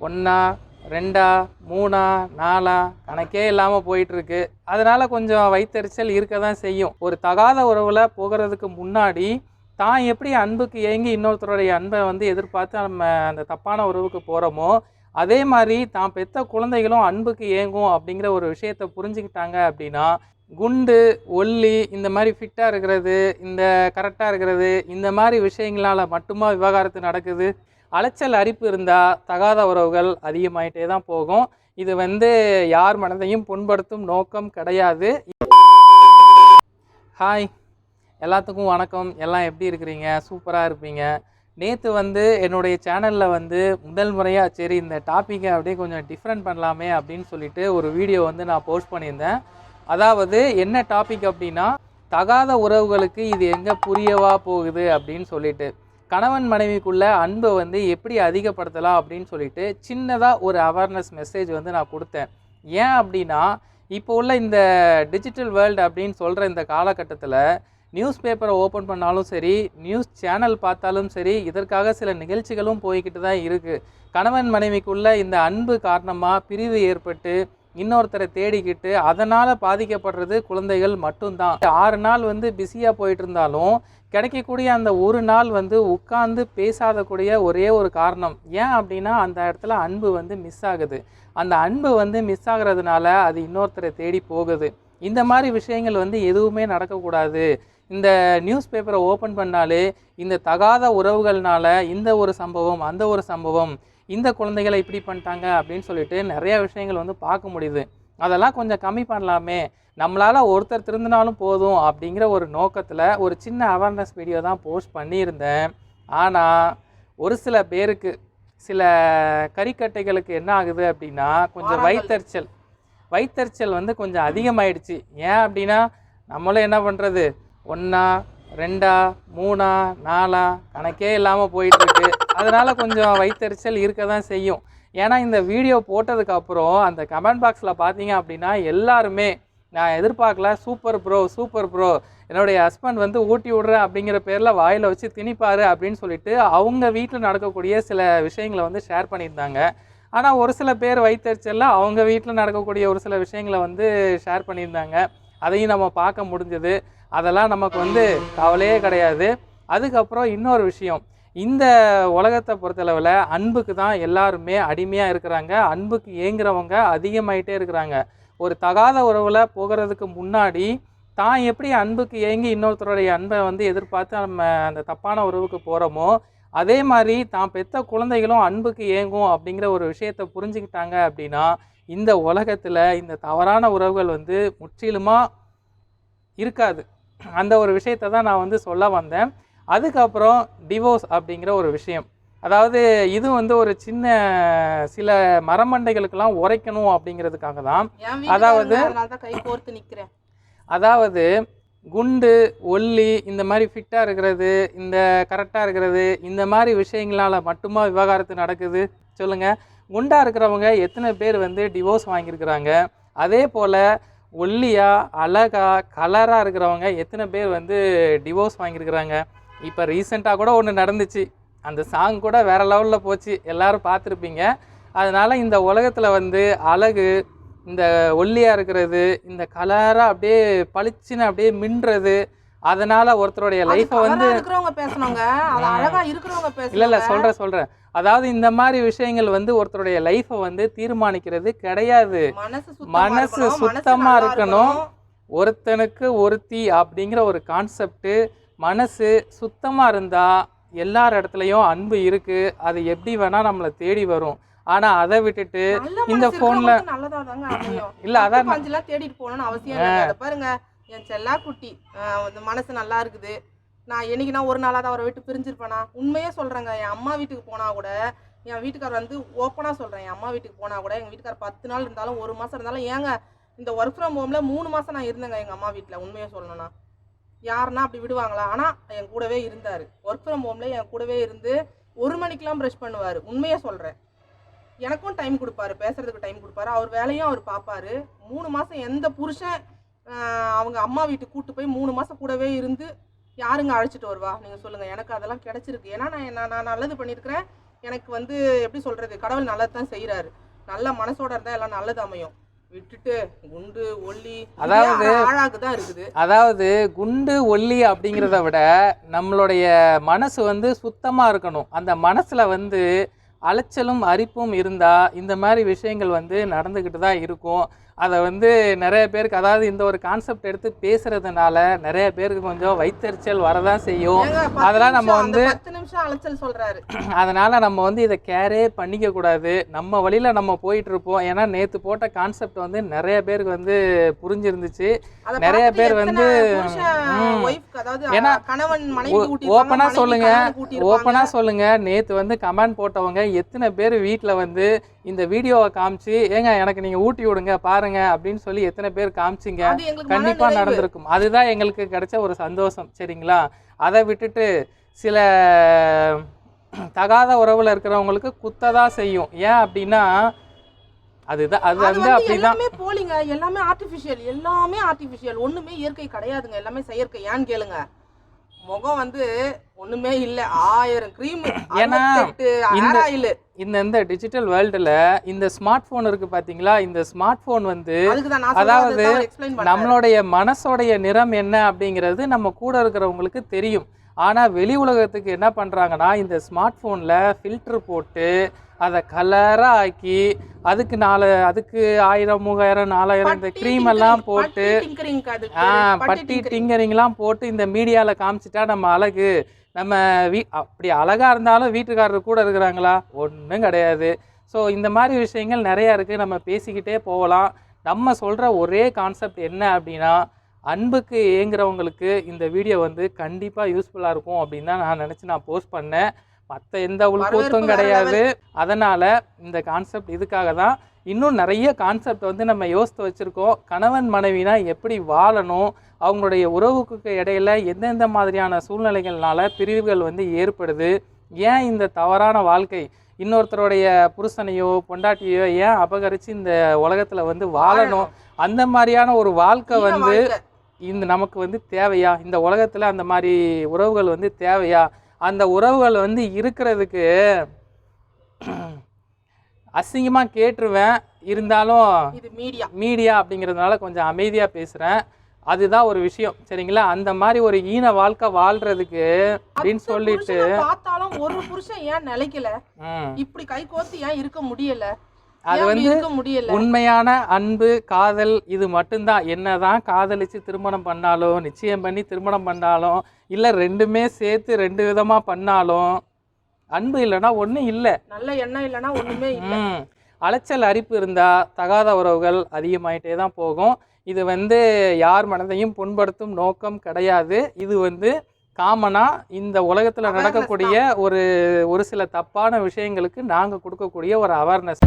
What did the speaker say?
ஒன்றா ரெண்டா மூணா நாலா கணக்கே இல்லாமல் போயிட்டுருக்கு. அதனால் கொஞ்சம் வயித்தெரிச்சல் இருக்க தான் செய்யும். ஒரு தகாத உறவில் போகிறதுக்கு முன்னாடி தான் எப்படி அன்புக்கு ஏங்கி இன்னொருத்தருடைய அன்பை வந்து எதிர்பார்த்து நம்ம அந்த தப்பான உறவுக்கு போகிறோமோ அதே மாதிரி தான் பெற்ற குழந்தைகளும் அன்புக்கு ஏங்கும் அப்படிங்கிற ஒரு விஷயத்தை புரிஞ்சுக்கிட்டாங்க அப்படின்னா குண்டு ஒல்லி இந்த மாதிரி ஃபிட்டாக இருக்கிறது இந்த கரெக்டாக இருக்கிறது இந்த மாதிரி விஷயங்களால் மட்டுமா விவகாரத்து நடக்குது? அலைச்சல் அரிப்பு இருந்தால் தகாத உறவுகள் அதிகமாயிட்டே தான் போகும். இது வந்து யார் மனதையும் புண்படுத்தும் நோக்கம் கிடையாது. ஹாய் எல்லாத்துக்கும் வணக்கம். எல்லாம் எப்படி இருக்கிறீங்க? சூப்பராக இருப்பீங்க. நேற்று வந்து என்னுடைய சேனலில் வந்து முதல் முறையாக சரி இந்த டாப்பிக்கை அப்படியே கொஞ்சம் டிஃப்ரெண்ட் பண்ணலாமே அப்படின்னு சொல்லிட்டு ஒரு வீடியோ வந்து நான் போஸ்ட் பண்ணியிருந்தேன். அதாவது என்ன டாபிக் அப்படின்னா தகாத உறவுகளுக்கு இது எங்கே புரியவா போகுது அப்படின்னு சொல்லிட்டு. கணவன் மனைவிக்குள்ள அன்பை வந்து எப்படி அதிகப்படுத்தலாம் அப்படின்னு சொல்லிட்டு சின்னதாக ஒரு அவேர்னஸ் மெசேஜ் வந்து நான் கொடுத்தேன். ஏன் அப்படின்னா இப்போ உள்ள இந்த டிஜிட்டல் வேர்ல்டு அப்படின்னு சொல்கிற இந்த காலகட்டத்தில் நியூஸ் பேப்பரை ஓப்பன் பண்ணாலும் சரி நியூஸ் சேனல் பார்த்தாலும் சரி இதற்காக சில நிகழ்ச்சிகளும் போய்கிட்டு தான் இருக்குது கணவன் மனைவிக்குள்ள இந்த அன்பு காரணமாக பிரிவு ஏற்பட்டு இன்னொருத்தரை தேடிக்கிட்டு அதனால் பாதிக்கப்படுறது குழந்தைகள் மட்டும்தான். ஆறு நாள் வந்து பிஸியாக போயிட்டு இருந்தாலும் கிடைக்கக்கூடிய அந்த ஒரு நாள் வந்து உட்கார்ந்து பேசாதக்கூடிய ஒரே ஒரு காரணம். ஏன் அப்படின்னா அந்த இடத்துல அன்பு வந்து மிஸ் ஆகுது. அந்த அன்பு வந்து மிஸ் ஆகிறதுனால அது இன்னொருத்தரை தேடி போகுது. இந்த மாதிரி விஷயங்கள் வந்து எதுவுமே நடக்கக்கூடாது. இந்த நியூஸ் பேப்பரை ஓப்பன் பண்ணாலே இந்த தகாத உறவுகள்னால இந்த ஒரு சம்பவம் அந்த ஒரு சம்பவம் இந்த குழந்தைகளை இப்படி பண்ணிட்டாங்க அப்படின்னு சொல்லிட்டு நிறைய விஷயங்கள் வந்து பார்க்க முடியுது. அதெல்லாம் கொஞ்சம் கம்மி பண்ணலாமே. நம்மளால் ஒருத்தர் திருந்தினாலும் போதும் அப்படிங்கிற ஒரு நோக்கத்தில் ஒரு சின்ன அவேர்னஸ் வீடியோ தான் போஸ்ட் பண்ணியிருந்தேன். ஆனால் ஒரு சில பேருக்கு சில கறிக்கட்டைகளுக்கு என்ன ஆகுது அப்படின்னா கொஞ்சம் வயித்தெரிச்சல் வயித்தெரிச்சல் வந்து கொஞ்சம் அதிகமாயிடுச்சு. ஏன் அப்படின்னா நம்மளும் என்ன பண்ணுறது ஒன்றா ரெண்டா மூணா நாலா கணக்கே இல்லாமல் போயிட்டுருக்கு அதனால் கொஞ்சம் வயித்தெரிச்சல் இருக்க தான் செய்யும். ஏன்னா இந்த வீடியோ போட்டதுக்கப்புறம் அந்த கமெண்ட் பாக்ஸில் பார்த்தீங்க அப்படின்னா எல்லாருமே நான் எதிர்பார்க்கல சூப்பர் ப்ரோ சூப்பர் ப்ரோ என்னுடைய ஹஸ்பண்ட் வந்து ஊட்டி விடுறேன் அப்படிங்கிற பேரில் வாயில் வச்சு திணிப்பார் அப்படின்னு சொல்லிட்டு அவங்க வீட்டில் நடக்கக்கூடிய சில விஷயங்களை வந்து ஷேர் பண்ணியிருந்தாங்க. ஆனால் ஒரு சில பேர் வயிற்றுச்சல்ல அவங்க வீட்டில் நடக்கக்கூடிய ஒரு சில விஷயங்களை வந்து ஷேர் பண்ணியிருந்தாங்க. அதையும் நம்ம பார்க்க முடிஞ்சது. அதெல்லாம் நமக்கு வந்து கவலையே கிடையாது. அதுக்கப்புறம் இன்னொரு விஷயம். இந்த உலகத்தை பொறுத்தளவில் அன்புக்கு தான் எல்லாருமே அடிமையாக இருக்கிறாங்க. அன்புக்கு ஏங்குறவங்க அதிகமாயிட்டே இருக்கிறாங்க. ஒரு தகாத உறவில் போகிறதுக்கு முன்னாடி தான் எப்படி அன்புக்கு ஏங்கி இன்னொருத்தருடைய அன்பை வந்து எதிர்பார்த்து நம்ம அந்த தப்பான உறவுக்கு போகிறோமோ அதே மாதிரி தான் பெற்ற குழந்தைகளும் அன்புக்கு ஏங்கும் அப்படிங்கிற ஒரு விஷயத்தை புரிஞ்சுக்கிட்டாங்க அப்படின்னா இந்த உலகத்தில் இந்த தவறான உறவுகள் வந்து முற்றிலுமாக இருக்காது. அந்த ஒரு விஷயத்தை தான் நான் வந்து சொல்ல வந்தேன். அதுக்கப்புறம் டிவோர்ஸ் அப்படிங்கிற ஒரு விஷயம். அதாவது இது வந்து ஒரு சின்ன சில மரமண்டைகளுக்கெல்லாம் உரைக்கணும் அப்படிங்கிறதுக்காக தான். அதாவது- அதாவது குண்டு ஒல்லி இந்த மாதிரி ஃபிட்டாக இருக்கிறது இந்த கரெக்டாக இருக்கிறது இந்த மாதிரி விஷயங்களால் மட்டுமா விவகாரத்து நடக்குது? சொல்லுங்கள் குண்டாக இருக்கிறவங்க எத்தனை பேர் வந்து டிவோர்ஸ் வாங்கியிருக்கிறாங்க? அதே போல் ஒல்லியா அழகா கலராக இருக்கிறவங்க எத்தனை பேர் வந்து டிவோர்ஸ் வாங்கியிருக்கிறாங்க? இப்போ ரீசெண்டாக கூட ஒன்று நடந்துச்சு. அந்த சாங் கூட வேற லெவலில் போச்சு. எல்லாரும் பார்த்துருப்பீங்க. அதனால இந்த உலகத்தில் வந்து அழகு இந்த ஒல்லியாக இருக்கிறது இந்த கலராக அப்படியே பளிச்சுன்னு அப்படியே மின்றது அதனால ஒருத்தருடைய லைஃப்பை வந்து அது அழகா இருக்கிறவங்க இல்லை இல்லை சொல்கிறேன் சொல்கிறேன் அதாவது இந்த மாதிரி விஷயங்கள் வந்து ஒருத்தருடைய லைஃப்பை வந்து தீர்மானிக்கிறது கிடையாது. மனசு சுத்தமா மனசு இருக்கணும், மனசு சுத்தமா நல்லா இருக்கணும். ஒருத்தனுக்கு ஒருத்தி அப்படிங்கிற ஒரு கான்செப்ட்டு மனசு சுத்தமாக இருந்தால் எல்லார் இடத்துலையும் அன்பு இருக்குது அது எப்படி வேணால் நம்மளை தேடி வரும். ஆனால் அதை விட்டுட்டு இந்த மனசு phone ல- இருக்கிறவங்களுக்கு நல்லதாதாங்க அமையும். இல்ல, அதான் பாஞ்செல்லாம் தேடிட்டு போகணும்னு அவசியம் இல்லை பாருங்க. என் செல்லா குட்டி மனசு நல்லா இருக்குது. நான் என்னைக்கு நான் ஒரு நாளாவது அவரை விட்டு பிரிஞ்சிருப்பேனா? உண்மையே சொல்றேங்க. என் அம்மா வீட்டுக்கு போனா கூட என் வீட்டுக்கார் வந்து ஓப்பனாக சொல்றேன். என் அம்மா வீட்டுக்கு போனா கூட எங்க வீட்டுக்கார் பத்து நாள் இருந்தாலும் ஒரு மாசம் இருந்தாலும் ஏங்க இந்த ஒர்க் ஃப்ரம் ஹோம்ல மூணு மாசம் நான் இருந்தேங்க எங்க அம்மா வீட்டில் உண்மையே சொல்லணும்னா. யாருன்னா அப்படி விடுவாங்களா? ஆனால் என் கூடவே இருந்தார். ஒர்க் ஃப்ரம் ஹோம்ல என் கூடவே இருந்து ஒரு மணிக்கெலாம் ப்ரெஷ் பண்ணுவார். உண்மையாக சொல்கிறேன் எனக்கும் டைம் கொடுப்பாரு. பேசுறதுக்கு டைம் கொடுப்பாரு. அவர் வேலையும் அவர் பார்ப்பாரு மூணு மாதம் எந்த புருஷன் அவங்க அம்மா வீட்டுக்கு கூட்டு போய் மூணு மாதம் கூடவே இருந்து யாருங்க அழைச்சிட்டு வருவா? நீங்கள் சொல்லுங்கள் எனக்கு அதெல்லாம் கிடச்சிருக்கு. ஏன்னா நான் நான் நான் நல்லது பண்ணியிருக்கிறேன். எனக்கு வந்து எப்படி சொல்கிறது கடவுள் நல்லது தான் செய்கிறாரு நல்ல மனசோட இருந்தால் எல்லாம் நல்லது அமையும். விட்டுட்டு குண்டு ஒல்லி அதாவது- ஆழாக்கு தான் இருக்குது. அதாவது குண்டு ஒல்லி அப்படிங்கிறத விட நம்மளுடைய மனசு வந்து சுத்தமாக இருக்கணும். அந்த மனசில் வந்து அலைச்சலும் அரிப்பும் இருந்தால் இந்த மாதிரி விஷயங்கள் வந்து நடந்துக்கிட்டு தான் இருக்கும். அதை வந்து நிறைய பேருக்கு அதாவது இந்த ஒரு கான்செப்ட் எடுத்து பேசுறதுனால நிறைய பேருக்கு கொஞ்சம் வயிற்றெரிச்சல் வரதான் செய்யும். அதெல்லாம் நம்ம வந்து- பத்து நிமிஷம் அலைச்சல் சொல்றாரு. அதனால நம்ம வந்து இதை கேரே பண்ணிக்க கூடாது. நம்ம வழியில நம்ம போயிட்டு இருப்போம். ஏன்னா நேத்து போட்ட கான்செப்ட் வந்து நிறைய பேருக்கு வந்து புரிஞ்சிருந்துச்சு. நிறைய பேர் வந்து, ஏன்னா, ஓப்பனா சொல்லுங்க. ஓப்பனா சொல்லுங்க. நேத்து வந்து கமெண்ட் போட்டவங்க எத்தனை பேர் வீட்ல வந்து இந்த வீடியோவை காமிச்சு ஏங்க எனக்கு நீங்க ஊட்டி விடுங்க பாருங்க அப்படின்னு சொல்லி எத்தனை பேர் காமிச்சிங்க. அது எங்களுக்கு கண்டிப்பா மனநிறைவு. நடந்திருக்கும். அதுதான் எங்களுக்கு கிடைச்ச ஒரு சந்தோஷம் சரிங்களா? அதை விட்டுட்டு சில தகாத உறவுல இருக்கிறவங்களுக்கு குத்ததான் செய்யும். ஏன் அப்படின்னா அதுதான் அது வந்து அப்படிதான். எல்லாமே போலிங்க. எல்லாமே ஆர்டிபிஷியல் எல்லாமே ஆர்டிபிஷியல் ஒண்ணுமே இயற்கை கிடையாதுங்க. எல்லாமே செயற்கை. ஏன்னு கேளுங்க. முகம் வந்து ஒண்ணுமே இல்ல. ஆயிரம் கிரீம் ஏன்னா, இந்த- இந்த டிஜிட்டல் வேர்ல்டுல இந்த ஸ்மார்ட் போன் இருக்கு பாத்தீங்களா? இந்த ஸ்மார்ட் போன் வந்து அதாவது நம்மளுடைய மனசோடைய நிறம் என்ன அப்படிங்கிறது நம்ம கூட இருக்கிறவங்களுக்கு தெரியும். ஆனால் வெளி உலகத்துக்கு என்ன பண்ணுறாங்கன்னா இந்த ஸ்மார்ட் ஃபோனில் ஃபில்டர் போட்டு அதை கலராக ஆக்கி அதுக்கு நாலு அதுக்கு ஆயிரம் மூவாயிரம் நாலாயிரம் இந்த க்ரீம் எல்லாம் போட்டு ஆ பட்டி டிங்கரிங்லாம் போட்டு இந்த மீடியாவில் காமிச்சிட்டா நம்ம அழகு. நம்ம வீ அப்படி அழகாக இருந்தாலும் வீட்டுக்காரர் கூட இருக்கிறாங்களா? ஒன்றும் கிடையாது. ஸோ இந்த மாதிரி விஷயங்கள் நிறையா இருக்குது நம்ம பேசிக்கிட்டே போகலாம். நம்ம சொல்கிற ஒரே கான்செப்ட் என்ன அப்படின்னா அன்புக்கு ஏங்குறவங்களுக்கு இந்த வீடியோ வந்து கண்டிப்பாக யூஸ்ஃபுல்லாக இருக்கும் அப்படின்னு தான் நான் நினச்சி நான் போஸ்ட் பண்ணேன். மற்ற எந்த உள்கூத்தும் கிடையாது. அதனால் இந்த கான்செப்ட் இதுக்காக தான் இன்னும் நிறைய கான்செப்ட் வந்து நம்ம யோசித்து வச்சுருக்கோம். கணவன் மனைவினா எப்படி வாழணும்? அவங்களுடைய உறவுக்கு இடையில எந்தெந்த மாதிரியான சூழ்நிலைகள்னால பிரிவுகள் வந்து ஏற்படுது? ஏன் இந்த தவறான வாழ்க்கை? இன்னொருத்தருடைய புருஷனையோ பொண்டாட்டியோ ஏன் அபகரித்து இந்த உலகத்தில் வந்து வாழணும்? அந்த மாதிரியான ஒரு வாழ்க்கை வந்து இந்த நமக்கு வந்து தேவையா? இந்த உலகத்தில் அந்த மாதிரி உறவுகள் வந்து தேவையா? அந்த உறவுகள் வந்து இருக்கிறதுக்கு அசிங்கமாக கேட்டுருவேன். இருந்தாலும் இது மீடியா மீடியா அப்படிங்கிறதுனால கொஞ்சம் அமைதியாக பேசுகிறேன் அதுதான் ஒரு விஷயம். சரிங்களா? அந்த மாதிரி ஒரு ஈன வாழ்க்கை வாழ்றதுக்கு அப்படின்னு சொல்லிட்டு பார்த்தாலும் ஒரு புருஷன் ஏன் நிலைக்கல? இப்படி கை கோர்த்து ஏன் இருக்க முடியல? அது வந்து உண்மையான அன்பு காதல் இது மட்டும்தான். என்னதான் காதலிச்சு திருமணம் பண்ணாலும் நிச்சயம் பண்ணி திருமணம் பண்ணாலும் இல்லை ரெண்டுமே சேர்த்து ரெண்டு விதமாக பண்ணாலும் அன்பு இல்லைன்னா ஒன்றும் இல்லை. நல்ல எண்ணம் இல்லைன்னா ஒண்ணுமே இல்ல. ம். அலைச்சல் அரிப்பு இருந்தால் தகாத உறவுகள் அதிகமாயிட்டே தான் போகும். இது வந்து யார் மனதையும் புண்படுத்தும் நோக்கம் கிடையாது. இது வந்து காமனாக இந்த உலகத்தில் நடக்கக்கூடிய ஒரு ஒரு சில தப்பான விஷயங்களுக்கு நாங்கள் கொடுக்கக்கூடிய ஒரு அவேர்னஸ்